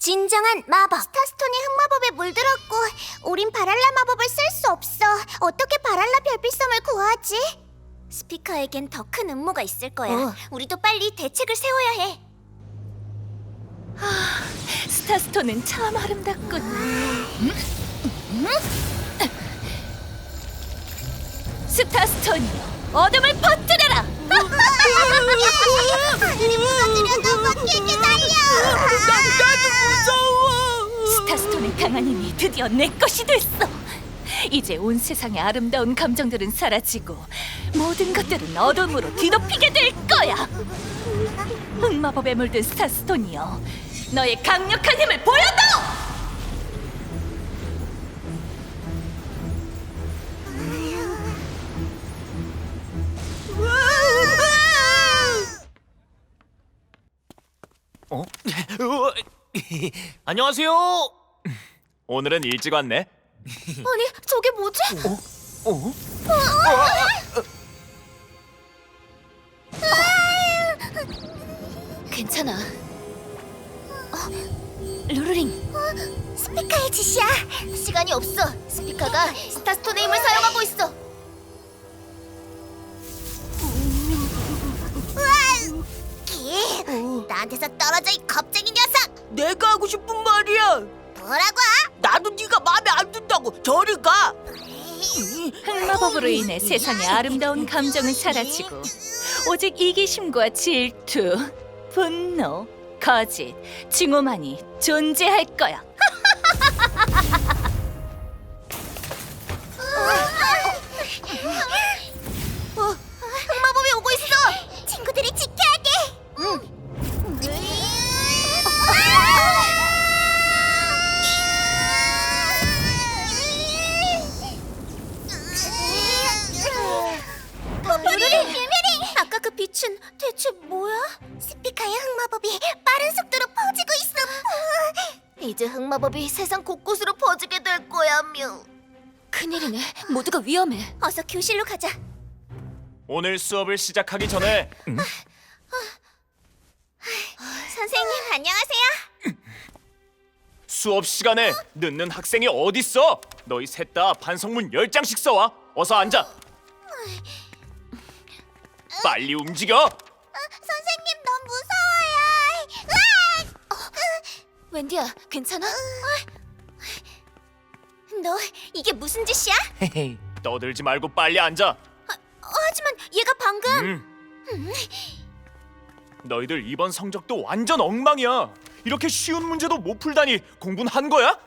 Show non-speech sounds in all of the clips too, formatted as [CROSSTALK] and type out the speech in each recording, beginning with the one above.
진정한 마법. 스타스톤이 흑마법에 물들었고 우린 바랄라 마법을 쓸 수 없어. 어떻게 바랄라 별빛섬을 구하지? 스피커에겐 더 큰 음모가 있을 거야. 어. 우리도 빨리 대책을 세워야 해. 스타스톤은 참 아름답군. 스타스톤이여, 어둠을 퍼뜨려라! 스타스톤의 강한 힘이 드디어 내 것이 됐어. 이제 온 세상의 아름다운 감정들은 사라지고 모든 것들은 어둠으로 뒤덮이게 될 거야. 흑마법에 물든 스타스톤이여, 너의 강력한 힘을 보여줘! [LAUGHS] 어? 안녕하세요. 오늘은 일찍 왔네. 아니 저게 뭐지? 어? 괜찮아. 어, 루루링, 스피커의 짓이야. 시간이 없어. 스피커가 스타스톤의 힘을 사용하고 있어. 나한테서 떨어져 이 겁쟁이 녀석. 내가 하고 싶은 말이야. 뭐라고? 나도 네가 마음에 안 든다고 저리 가. 흑마법으로 인해 세상의 아름다운 감정은 사라지고 오직 이기심과 질투, 분노, 거짓, 증오만이 존재할 거야. [LAUGHS] 위험해. 어서 교실로 가자. 오늘 수업을 시작하기 전에 선생님 안녕하세요. 수업 시간에 늦는 학생이 어딨어? 너희 셋 다 반성문 열 장씩 써와. 어서 앉아. 빨리 움직여. 선생님 너무 무서워요. 으악! 웬디야, 괜찮아? 너 이게 무슨 짓이야? 헤헤이. 떠들지 말고 빨리 앉아. 어, 하지만 얘가 방금 음. 너희들 이번 성적도 완전 엉망이야. 이렇게 쉬운 문제도 못 풀다니 공부는 한 거야?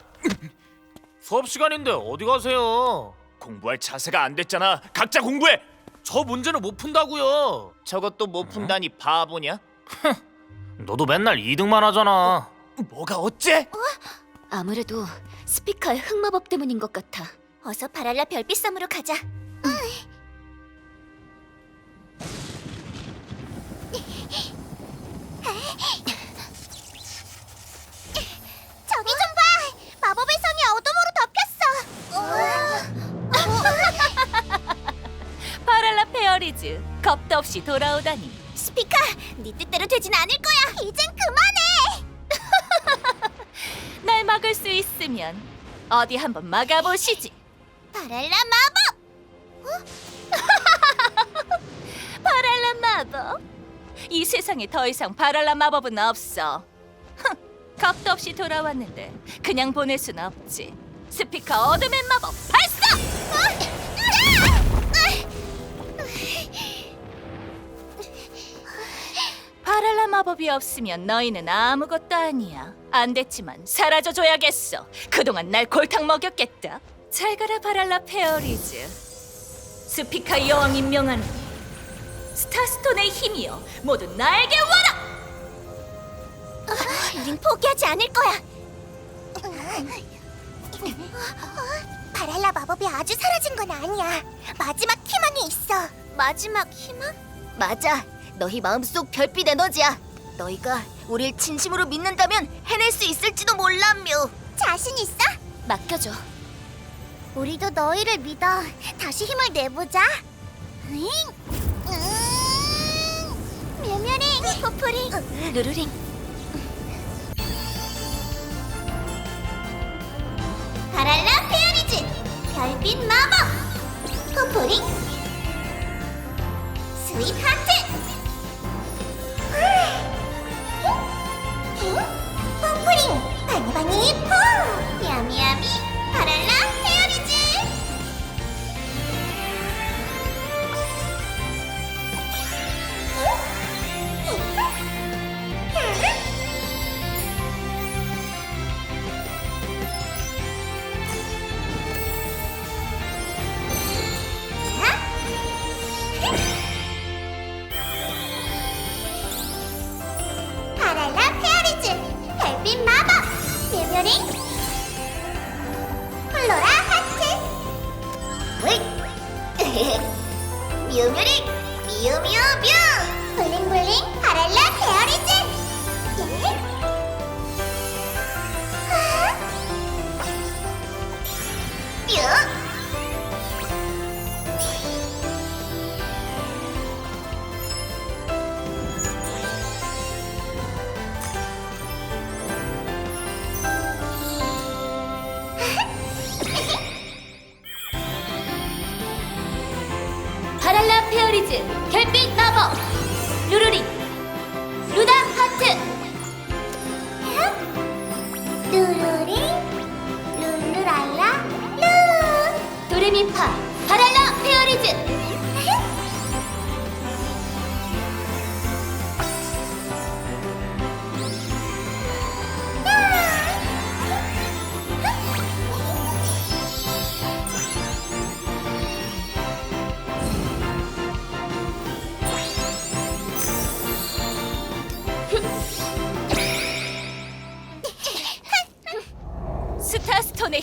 수업 시간인데 어디 가세요? 공부할 자세가 안 됐잖아. 각자 공부해. 저 문제는 못 푼다고요. 저것도 못 푼다니 바보냐? [LAUGHS] 너도 맨날 2등만 하잖아. 뭐가 어째? 아무래도 스피커의 흑마법 때문인 것 같아. 어서 바랄라 별빛섬으로 가자. 저기 좀 봐. 마법의 선이 어둠으로 덮였어. 파랄라 페어리즈, 겁도 없이 돌아오다니. 스피카, 네 뜻대로 되진 않을 거야. 이젠 그만해. [LAUGHS] 날 막을 수 있으면 어디 한번 막아보시지. 바랄라 마법. [LAUGHS] 파랄라 마법. 이 세상에 더 이상 파랄라 마법은 없어. 흥, 겁도 없이 돌아왔는데 그냥 보낼 순 없지. 스피커 어둠의 마법 발사! 파랄라 마법이 없으면 너희는 아무것도 아니야. 안 됐지만 사라져줘야겠어. 그동안 날 골탕 먹였겠다. 잘 가라 파랄라 페어리즈. 스피카 여왕 임명하노니 스타스톤의 힘이여 모두 나에게 와라! 우린 포기하지 않을 거야. 바랄라 마법이 아주 사라진 건 아니야. 마지막 희망이 있어. 마지막 희망? 맞아. 너희 마음속 별빛 에너지야. 너희가 우릴 진심으로 믿는다면 해낼 수 있을지도 몰라, 뮤. 자신 있어? 맡겨줘. 우리도 너희를 믿어. 다시 힘을 내보자. 으잉! 으응! 멸멸이, 포포리, 루루링. 바랄라 페어리즈 별빛 마법 포포리 스윗 핫 루루리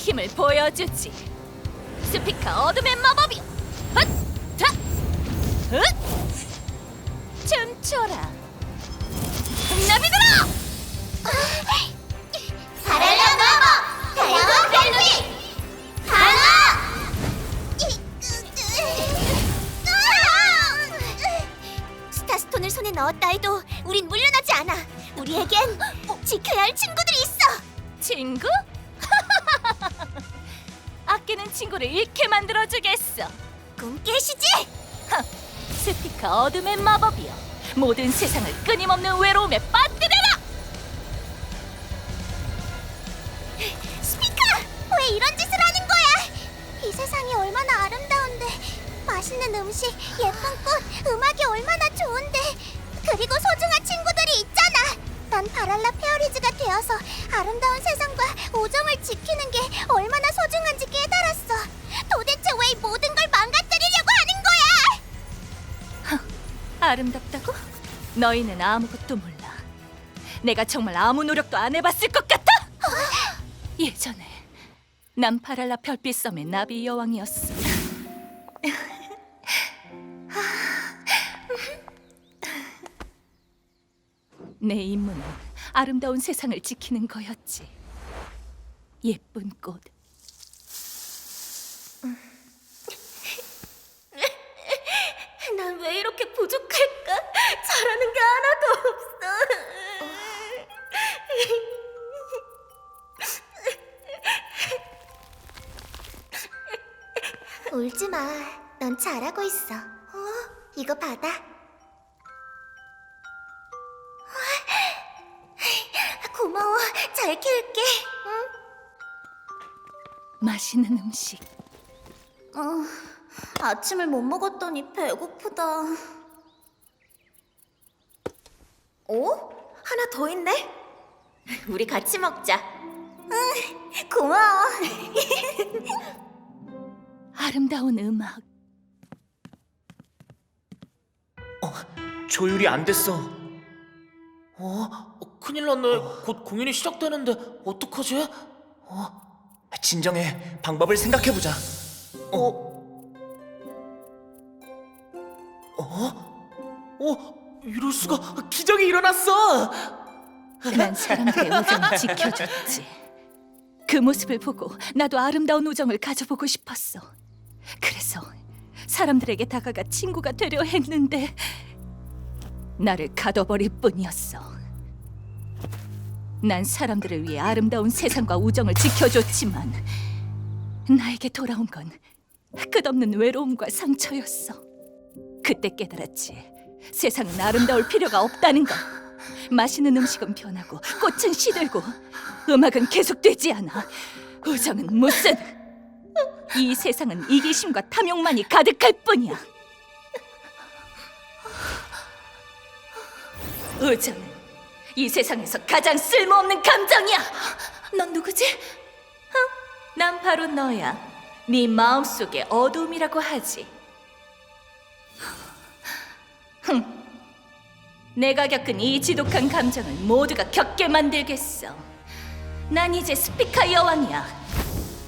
힘을 보여주지. 스피커 어둠의 마법이. 헛! 자! 헛! 춤춰라. 나비들아! 바랄라 마법 달려와 별빛 방어 스타스톤을 손에 넣었다 해도 우린 물러나지 않아 우리에겐 지켜야 할 친구들이 있어 친구? 친구를 잃게 만들어주겠어. 꿈 깨시지 스피커 어둠의 마법이여. 모든 세상을 끊임없는 외로움에 빠뜨려라! 스피커 왜 이런 짓을 하는 거야 이 세상이 얼마나 아름다운데 맛있는 음식 예쁜 꽃 음악이 얼마나 좋은데 그리고 소중한 있잖아 난 바랄라 페어리즈가 되어서 아름다운 세상과 우정을 지키는 게 얼마나 소중한지 깨달았어 도대체 왜 이 모든 걸 망가뜨리려고 하는 거야 아름답다고? 너희는 아무것도 몰라. 내가 정말 아무 노력도 안 해봤을 것 같아. 예전에 난 파랄라 별빛 섬의 나비 여왕이었어. 내 임무는 아름다운 세상을 지키는 거였지. 예쁜 꽃, [LAUGHS] 난 왜 이렇게 부족할까? 잘하는 게 하나도 없어. [LAUGHS] 울지 마. 넌 잘하고 있어. 어? 이거 받아. 키울게. 응? 맛있는 음식. 어, 아침을 못 먹었더니 배고프다. 어? 하나 더 있네? 우리 같이 먹자. 응, 고마워. [LAUGHS] 아름다운 음악. 조율이 안 됐어. 어? 어, 큰일 났네. 곧 공연이 시작되는데 어떡하지? 진정해. 방법을 생각해 보자. 어? 어? 이럴 수가 기적이 일어났어. 난 사람들의 우정을 지켜줬지. 그 모습을 보고 나도 아름다운 우정을 가져보고 싶었어. 그래서 사람들에게 다가가 친구가 되려 했는데 나를 가둬버릴 뿐이었어. 난 사람들을 위해 아름다운 세상과 우정을 지켜줬지만 나에게 돌아온 건 끝없는 외로움과 상처였어. 그때 깨달았지. 세상은 아름다울 필요가 없다는 것. 맛있는 음식은 변하고 꽃은 시들고 음악은 계속되지 않아. 우정은 무슨 이 세상은 이기심과 탐욕만이 가득할 뿐이야. 우정은 이 세상에서 가장 쓸모없는 감정이야. 넌 누구지? 어? 난 바로 너야. 네 마음속의 어둠이라고 하지. 흥. 내가 겪은 이 지독한 감정을 모두가 겪게 만들겠어. 난 이제 스피카 여왕이야.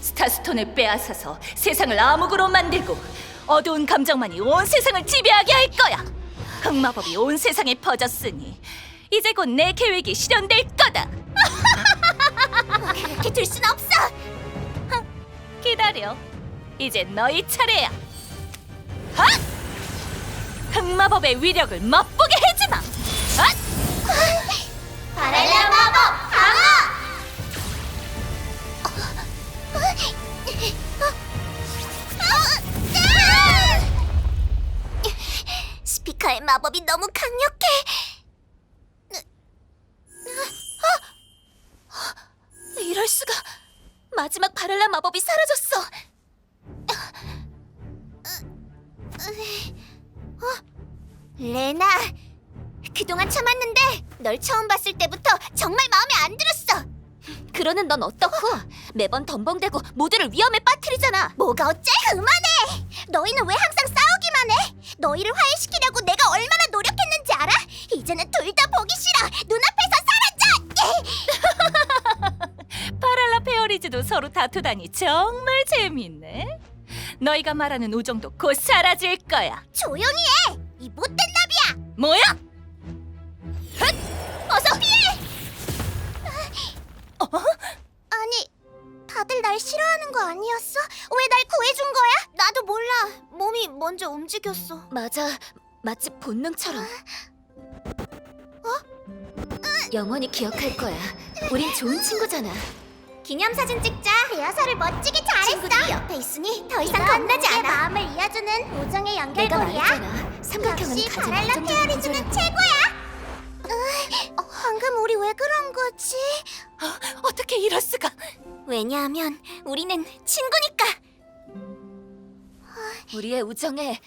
스타스톤을 빼앗아서 세상을 암흑으로 만들고 어두운 감정만이 온 세상을 지배하게 할 거야. 흑마법이 온 세상에 퍼졌으니 이제 곧 내 계획이 실현될 거다. [LAUGHS] 그렇게 둘 순 없어. 기다려. 이제 너희 차례야. 하! 흑마법의 위력을 맛보게 해주마. 하! 바랄라 마법 강화. 스피커의 마법이 너무 강력해. 레나, 그동안 참았는데 널 처음 봤을 때부터 정말 마음에 안 들었어. 그러는 넌 어떻고? 매번 덤벙대고 모두를 위험에 빠뜨리잖아. 뭐가 어째? 그만해. 너희는 왜 항상 싸우기만 해? 너희를 화해시키려고 내가 얼마나 노력했는지 알아? 이제는 둘 다 보기 싫어. 눈앞에서 사라져. [LAUGHS] 파랄라 페어리즈도 서로 다투다니 정말 재밌네. 너희가 말하는 우정도 곧 사라질 거야. 조용히 해. 뭐야? 어서 피해. 아니, 다들 날 싫어하는 거 아니었어? 왜 날 구해준 거야? 나도 몰라. 몸이 먼저 움직였어. 맞아. 마치 본능처럼. 영원히 기억할 거야. 우린 좋은 친구잖아. 기념사진 찍자. 리허설을 멋지게 잘했어. 친구들이 옆에 있으니 더 이상 겁나지 않아. 마음을 이어주는 우정의 내가 연결고리야. 말했잖아. 삼각형은 역시 가장 바랄라 안정적인 페어리즈는 구조라고. 최고야. 으, 방금 우리 왜 그런 거지? 어 떻게 이럴 수가? 왜냐하면 우리는 친구니까. 우리의 우정에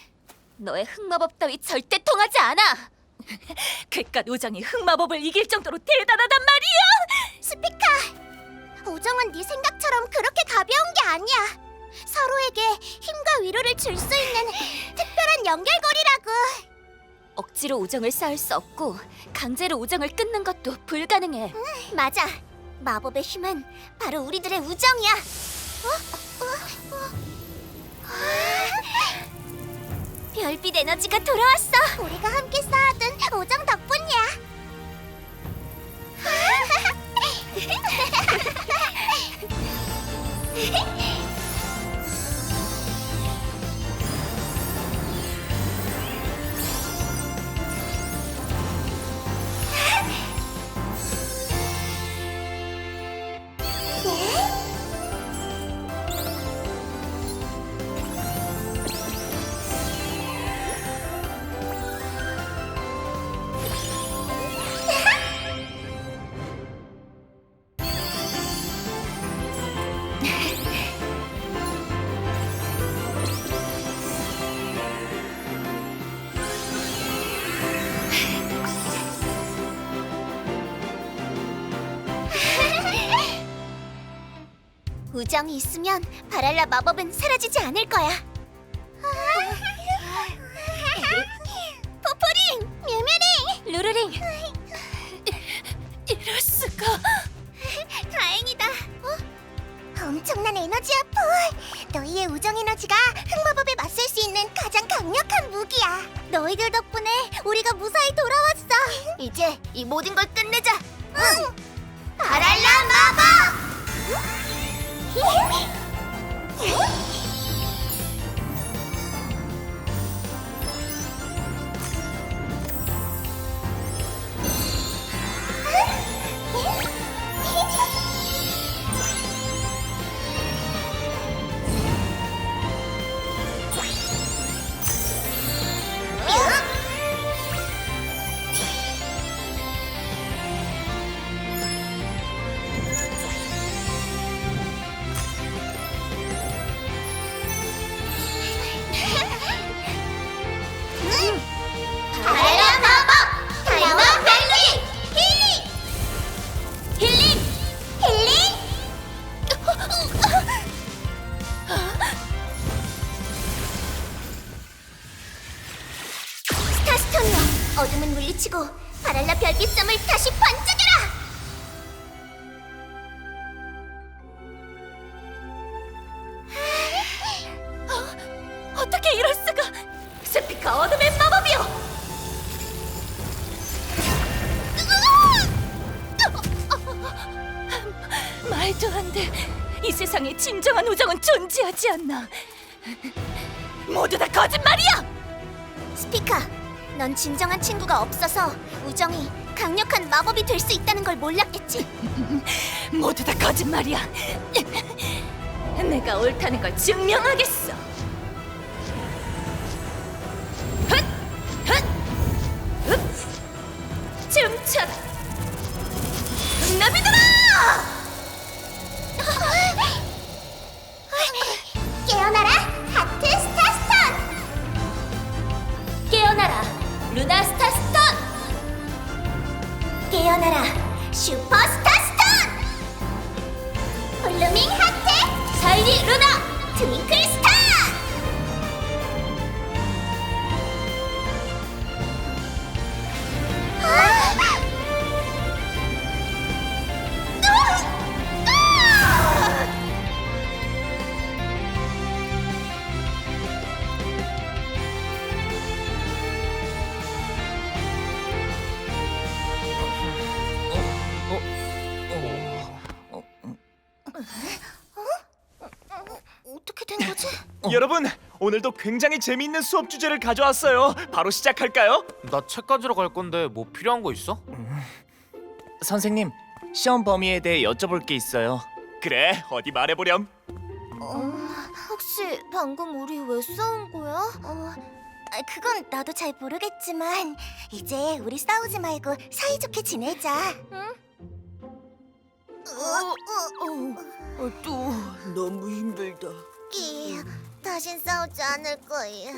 너의 흑마법 따위 절대 통하지 않아. [LAUGHS] 그깟 우정이 흑마법을 이길 정도로 대단하단 말이야. 스피카, 우정은 네 생각처럼 그렇게 가벼운 게 아니야. 서로에게 힘과 위로를 줄 수 있는 특별한 연결고리라고. 억지로 우정을 쌓을 수 없고 강제로 우정을 끊는 것도 불가능해. 맞아. 마법의 힘은 바로 우리들의 우정이야. 어? 어? 어? 별빛 에너지가 돌아왔어. 우리가 함께 쌓아둔 우정 덕분이야. [LAUGHS] ハハハハ! 우정이 있으면 바랄라 마법은 사라지지 않을 거야. 그리고 바랄라 별빛섬을 다시 반짝여라! 어떻게 이럴 수가? 스피커 어둠의 마법이요! 말도 안 돼. 이 세상에 진정한 우정은 존재하지 않나. 모두 다 거짓말이야! 스피카, 넌 진정한 친구가 없어서 우정이 강력한 마법이 될 수 있다는 걸 몰랐겠지. [LAUGHS] 모두 다 거짓말이야. 내가 옳다는 걸 증명하겠어. 헛! 헛! 흡! 춤춰라. 나비들아! 여러분, 오늘도 굉장히 재미있는 수업 주제를 가져왔어요. 바로 시작할까요? 나책 가지러 갈 건데 뭐 필요한 거 있어? 선생님, 시험 범위에 대해 여쭤볼 게 있어요. 그래, 어디 말해보렴. 혹시 방금 우리 왜 싸운 거야? 어, 아, 그건 나도 잘 모르겠지만 이제 우리 싸우지 말고 사이좋게 지내자. 응? 어, 또 너무 힘들다. 끼, 다신 싸우지 않을 거야.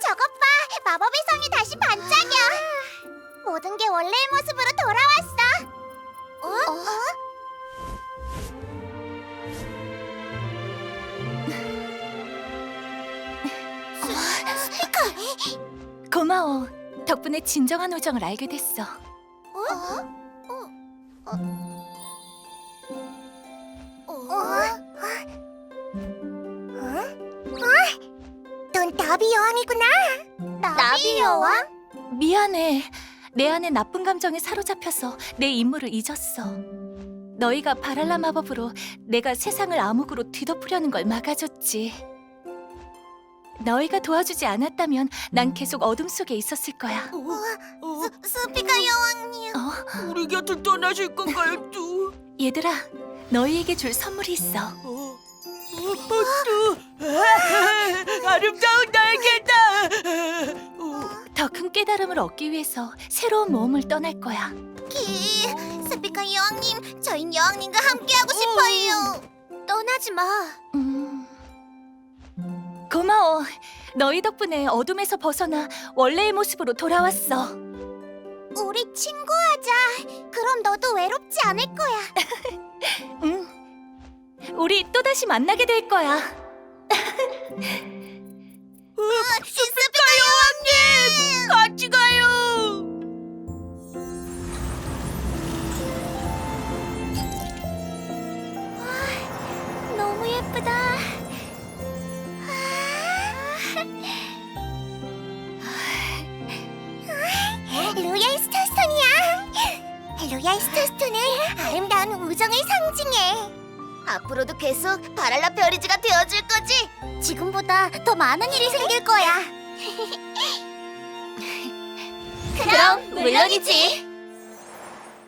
저것 봐, 마법의 성이 다시 반짝여. 모든 게 원래의 모습으로 돌아왔어. 어? 스피커. 고마워. 덕분에 진정한 우정을 알게 됐어. 어? 어? 어? 나비 여왕이구나. 나비 여왕? 미안해. 내 안에 나쁜 감정에 사로잡혀서 내 임무를 잊었어. 너희가 바랄라 마법으로 내가 세상을 암흑으로 뒤덮으려는 걸 막아줬지. 너희가 도와주지 않았다면 난 계속 어둠 속에 있었을 거야. 스, 스피카 여왕님. 어? 우리 곁을 떠나실 건가요, 뚜? 얘들아, 너희에게 줄 선물이 있어. 어, 뚜. [LAUGHS] 아름다운 날개다. 어, 더큰 깨달음을 얻기 위해서 새로운 모험을 떠날 거야. 키, 스피카 여왕님, 저희 여왕님과 함께하고 싶어요. 떠나지 마. 음... 고마워. 너희 덕분에 어둠에서 벗어나 원래의 모습으로 돌아왔어. 우리 친구하자. 그럼 너도 외롭지 않을 거야. 응. [LAUGHS] 우리 또다시 만나게 될 거야. [LAUGHS] 많은 일이 생길 거야. [LAUGHS] [LAUGHS] 그럼 물론이지.